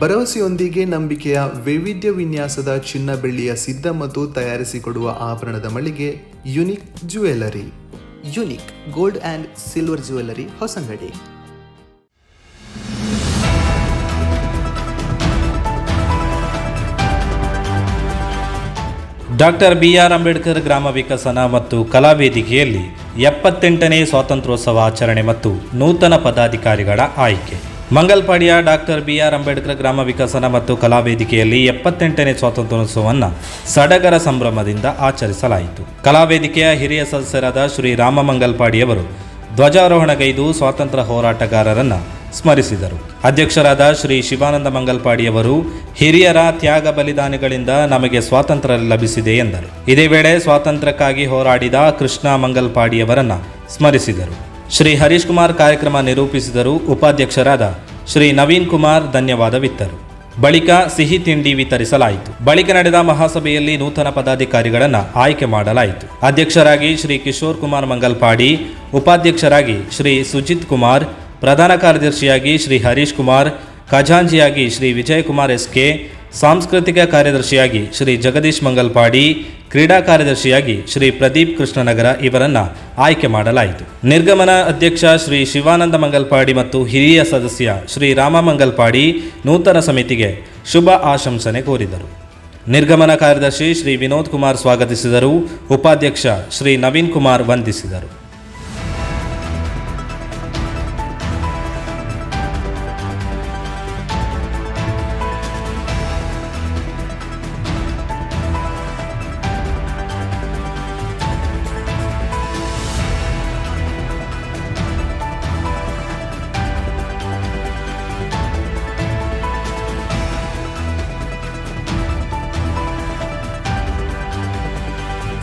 ಭರವಸೆಯೊಂದಿಗೆ ನಂಬಿಕೆಯ ವೈವಿಧ್ಯ ವಿನ್ಯಾಸದ ಚಿನ್ನ ಬೆಳ್ಳಿಯ ಸಿದ್ಧ ಮತ್ತು ತಯಾರಿಸಿಕೊಡುವ ಆಭರಣದ ಮಳಿಗೆ unique jewellery unique gold and silver jewellery Hosangadi. Doctor B R Ambedkar ಗ್ರಾಮ ವಿಕಸನ ಮತ್ತು ಕಲಾ ವೇದಿಕೆಯಲ್ಲಿ ಎಪ್ಪತ್ತೆಂಟನೇ ಸ್ವಾತಂತ್ರ್ಯೋತ್ಸವ ಆಚರಣೆ ಮತ್ತು ನೂತನ ಪದಾಧಿಕಾರಿಗಳ ಆಯ್ಕೆ. ಮಂಗಲ್ಪಾಡಿಯ ಡಾಕ್ಟರ್ ಬಿ ಆರ್ ಅಂಬೇಡ್ಕರ್ ಗ್ರಾಮ ವಿಕಸನ ಮತ್ತು ಕಲಾ ವೇದಿಕೆಯಲ್ಲಿ ಎಪ್ಪತ್ತೆಂಟನೇ ಸ್ವಾತಂತ್ರ್ಯೋತ್ಸವವನ್ನು ಸಡಗರ ಸಂಭ್ರಮದಿಂದ ಆಚರಿಸಲಾಯಿತು. ಕಲಾ ವೇದಿಕೆಯ ಹಿರಿಯ ಸದಸ್ಯರಾದ ಶ್ರೀ ರಾಮ ಮಂಗಲ್ಪಾಡಿಯವರು ಧ್ವಜಾರೋಹಣಗೈದು ಸ್ವಾತಂತ್ರ್ಯ ಹೋರಾಟಗಾರರನ್ನು ಸ್ಮರಿಸಿದರು. ಅಧ್ಯಕ್ಷರಾದ ಶ್ರೀ ಶಿವಾನಂದ ಮಂಗಲ್ಪಾಡಿಯವರು, ಹಿರಿಯರ ತ್ಯಾಗ ಬಲಿದಾನಿಗಳಿಂದ ನಮಗೆ ಸ್ವಾತಂತ್ರ್ಯ ಲಭಿಸಿದೆ ಎಂದರು. ಇದೇ ವೇಳೆ ಸ್ವಾತಂತ್ರ್ಯಕ್ಕಾಗಿ ಹೋರಾಡಿದ ಕೃಷ್ಣ ಮಂಗಲ್ಪಾಡಿಯವರನ್ನು ಸ್ಮರಿಸಿದರು. ಶ್ರೀ ಹರೀಶ್ ಕುಮಾರ್ ಕಾರ್ಯಕ್ರಮ ನಿರೂಪಿಸಿದರು ಉಪಾಧ್ಯಕ್ಷರಾದ ಶ್ರೀ ನವೀನ್ ಕುಮಾರ್ ಧನ್ಯವಾದವಿತ್ತರು. ಬಳಿಕ ಸಿಹಿ ತಿಂಡಿ ವಿತರಿಸಲಾಯಿತು. ಬಳಿಕ ನಡೆದ ಮಹಾಸಭೆಯಲ್ಲಿ ನೂತನ ಪದಾಧಿಕಾರಿಗಳನ್ನು ಆಯ್ಕೆ ಮಾಡಲಾಯಿತು. ಅಧ್ಯಕ್ಷರಾಗಿ ಶ್ರೀ ಕಿಶೋರ್ ಕುಮಾರ್ ಮಂಗಲ್ಪಾಡಿ, ಉಪಾಧ್ಯಕ್ಷರಾಗಿ ಶ್ರೀ ಸುಜಿತ್ ಕುಮಾರ್, ಪ್ರಧಾನ ಕಾರ್ಯದರ್ಶಿಯಾಗಿ ಶ್ರೀ ಹರೀಶ್ ಕುಮಾರ್ ಖಜಾಂಜಿಯಾಗಿ ಶ್ರೀ ವಿಜಯಕುಮಾರ್ ಎಸ್ ಕೆ ಸಾಂಸ್ಕೃತಿಕ ಕಾರ್ಯದರ್ಶಿಯಾಗಿ ಶ್ರೀ ಜಗದೀಶ್ ಮಂಗಲ್ಪಾಡಿ, ಕ್ರೀಡಾ ಕಾರ್ಯದರ್ಶಿಯಾಗಿ ಶ್ರೀ ಪ್ರದೀಪ್ ಕೃಷ್ಣನಗರ ಇವರನ್ನು ಆಯ್ಕೆ ಮಾಡಲಾಯಿತು. ನಿರ್ಗಮನ ಅಧ್ಯಕ್ಷ ಶ್ರೀ ಶಿವಾನಂದ ಮಂಗಲ್ಪಾಡಿ ಮತ್ತು ಹಿರಿಯ ಸದಸ್ಯ ಶ್ರೀ ರಾಮ ಮಂಗಲ್ಪಾಡಿ ನೂತನ ಸಮಿತಿಗೆ ಶುಭ ಆಶಂಸನೆ ಕೋರಿದರು. ನಿರ್ಗಮನ ಕಾರ್ಯದರ್ಶಿ ಶ್ರೀ ವಿನೋದ್ ಕುಮಾರ್ ಸ್ವಾಗತಿಸಿದರು. ಉಪಾಧ್ಯಕ್ಷ ಶ್ರೀ ನವೀನ್ ಕುಮಾರ್ ವಂದಿಸಿದರು.